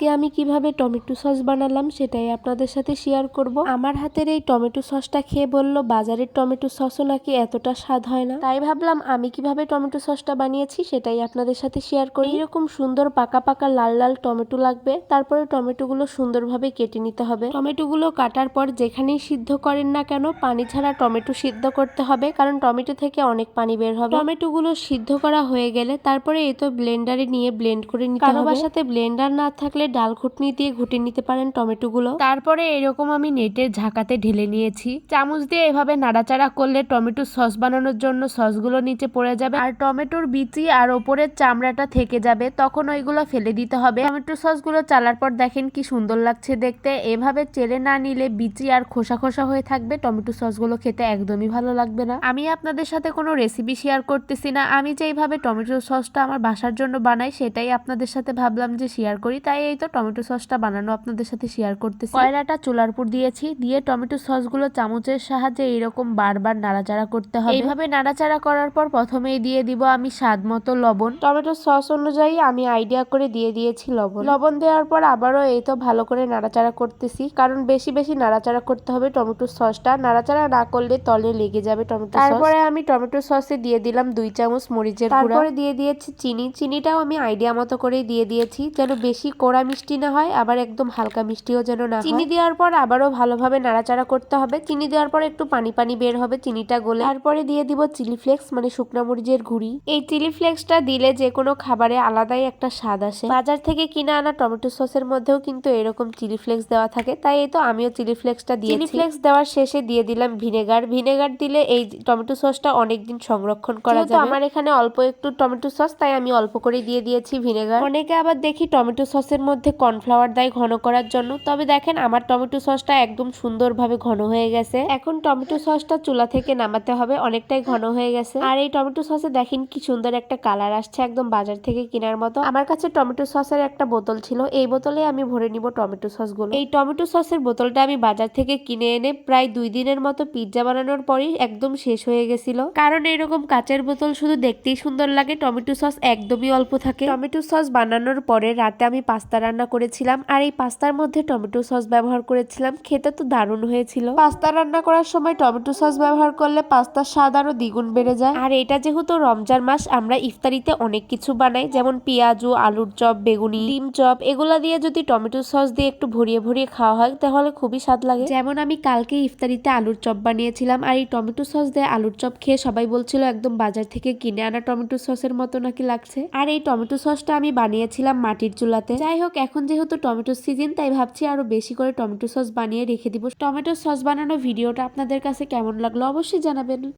আজকে আমি কীভাবে টমেটো সস বানালাম সেটাই আপনাদের সাথে শেয়ার করব। আমার হাতের এই টমেটো সসটা খেয়ে বলল বাজারের টমেটো সসও নাকি এতটা স্বাদ হয় না? তাই ভাবলাম আমি কীভাবে টমেটো সসটা বানিয়েছি সেটাই আপনাদের সাথে শেয়ার করি। এরকম সুন্দর পাকা পাকা লাল লাল টমেটো লাগবে তারপরে টমেটোগুলো সুন্দরভাবে কেটে নিতে হবে। টমেটোগুলো কাটার পর যেখানেই সিদ্ধ করেন না কেন পানি ছাড়া টমেটো সিদ্ধ করতে হবে কারণ টমেটো থেকে অনেক পানি বের হবে। টমেটোগুলো সিদ্ধ করা হয়ে গেলে তারপরে এই তো ব্লেন্ডারে নিয়ে ব্লেন্ড করে নিতে হবে। বাসাতে ব্লেন্ডার না থাকলে ডাল ঘুটনি দিয়ে ঘুটে নিতে পারেন টমেটোগুলো। তারপরে এরকম আমি নেটের ঝাঁকাতে ঢেলে নিয়েছি। চামচ দিয়ে এভাবে নাড়াচাড়া করলে টমেটো সস বানানোর জন্য সসগুলো নিচে পড়ে যাবে আর টমেটোর বিচি আর ওপরের চামড়াটা থেকে যাবে, তখন ওইগুলো ফেলে দিতে হবে। টমেটো সসগুলো চালার পর দেখেন কি সুন্দর লাগছে দেখতে। এভাবে চেলে না নিলে বিচি আর খোসা খোসা হয়ে থাকবে, টমেটো সসগুলো খেতে একদমই ভালো লাগবে না। আমি আপনাদের সাথে কোনো রেসিপি শেয়ার করতেছি না। আমি যে এইভাবে টমেটো সসটা আমার বাসার জন্য বানাই, সেটাই আপনাদের সাথে ভাবলাম যে শেয়ার করি। তাই এই তো টমেটো সসটা বানানো আপনাদের সাথে শেয়ার করতেছি। কয়লাটা চুলার উপর দিয়েছি দিয়ে টমেটো সসগুলো চামচের সাহায্যে এইরকম বারবার নাড়াচাড়া করতে হবে। এইভাবে নাড়াচাড়া করার পর প্রথমেই দিয়ে দিব আমি স্বাদ মতো লবণ। টমেটো সস অনুযায়ী আমি আইডিয়া করে দিয়ে দিয়েছি লবণ। লবণ দেওয়ার পর আবারও এই তো ভালো করে নাড়াচাড়া করতেছি কারণ বেশি বেশি নাড়াচাড়া করতে হবে টমেটো সসটা। নাড়াচাড়া না করলে তলে লেগে যাবে টমেটো তারপরে আমি টমেটো সসে দিয়ে দিলাম দুই চামচ মরিচের গুঁড়া। তারপরে দিয়ে দিয়েছি চিনি। চিনিটাও আমি আইডিয়া মতো করেই দিয়ে দিয়েছি যেন বেশি কোড়া মিষ্টি না হয় আবার একদম হালকা মিষ্টিও যেন না চিনি দেওয়ার পর আবারও ভালোভাবে নাড়াচাড়া করতে হবে। চিনি দেওয়ার পর একটু পানি পানি বের হবে চিনিটা গলে। তারপরে দিয়ে দিব চিলি ফ্লেক্স মানে শুকনা মরিচের ঘুড়ি এই চিলি ফ্লেক্সটা দিলে যে কোনো খাবারে আলাদাই একটা স্বাদ আসে। বাজার থেকে কিনে আনা টমেটো সসের মধ্যেও কিন্তু এরকম চিলি ফ্লেক্স দেওয়া থাকে। তাই এই তো আমিও চিলি ফ্লেক্সটা দিয়েছি। চিলি ফ্লেক্স দেওয়ার শেষে দিয়ে দিলাম ভিনেগার। ভিনেগার দিলে এই টমেটো সসটা অনেকদিন সংরক্ষণ করা যাবে। আমার এখানে অল্প একটু টমেটো সস তাই আমি অল্প করে দিয়ে দিয়েছি ভিনেগার। অনেকে আবার দেখি টমেটো সসের মধ্যে কর্নফ্লাওয়ার দেয় ঘন করার জন্য। তবে দেখেন, আমার টমেটো সসটা একদম সুন্দরভাবে ঘন হয়ে গেছে। এখন টমেটো সসটা চুলা থেকে নামাতে হবে, অনেকটাই ঘন হয়ে গেছে। আর এই টমেটো সসে দেখেন কি সুন্দর একটা কালার আসছে একদম বাজার থেকে কেনার মতো। আমার কাছে টমেটো সসের একটা বোতল ছিল, এই বোতলে আমি ভরে নিব টমেটো সসগুলো এই টমেটো সসের বোতলটা আমি বাজার থেকে কিনে এনে প্রায় দুই দিনের মতো পিৎজা বানানোর পরই একদম শেষ হয়ে গেছিল। কারণ এরকম কাচের বোতল শুধু দেখতেই সুন্দর লাগে, টমেটো সস একদমই অল্প থাকে। টমেটো সস বানানোর পরে রাতে আমি পাস্তা রান্না করেছিলাম আর এই পাস্তার মধ্যে টমেটো সস ব্যবহার করেছিলাম। খেতে তো দারুণ হয়েছিল। পাস্তা রান্না করার সময় টমেটো সস ব্যবহার করলে পাস্তার স্বাদ আরও দ্বিগুণ বেড়ে যায়। আর এটা যেহেতু রমজান মাস, আমরা ইফতারিতে অনেক কিছু বানাই, যেমন পেঁয়াজু, আলুর চপ, বেগুনি, ডিম চপ, এগুলা দিয়ে যদি টমেটো সস দিয়ে একটু ভরিয়ে ভরিয়ে খাওয়া হয়, তাহলে খুবই স্বাদ লাগে। যেমন আমি কালকে ইফতারিতে আলুর চপ বানিয়েছিলাম, আর এই টমেটো সস দিয়ে আলুর চপ খেয়ে সবাই বলছিল, একদম বাজার থেকে কিনে আনা টমেটো সসের মতো নাকি লাগছে? আর এই টমেটো সসটা আমি বানিয়েছিলাম মাটির চুলাতে। যাই হোক এখন যেহেতু টমেটো সিজন, তাই ভাবছি আরও বেশি করে টমেটো সস বানিয়ে রেখে দিব। টমেটো সস বানানো ভিডিওটা আপনাদের কাছে কেমন লাগল অবশ্যই জানাবেন।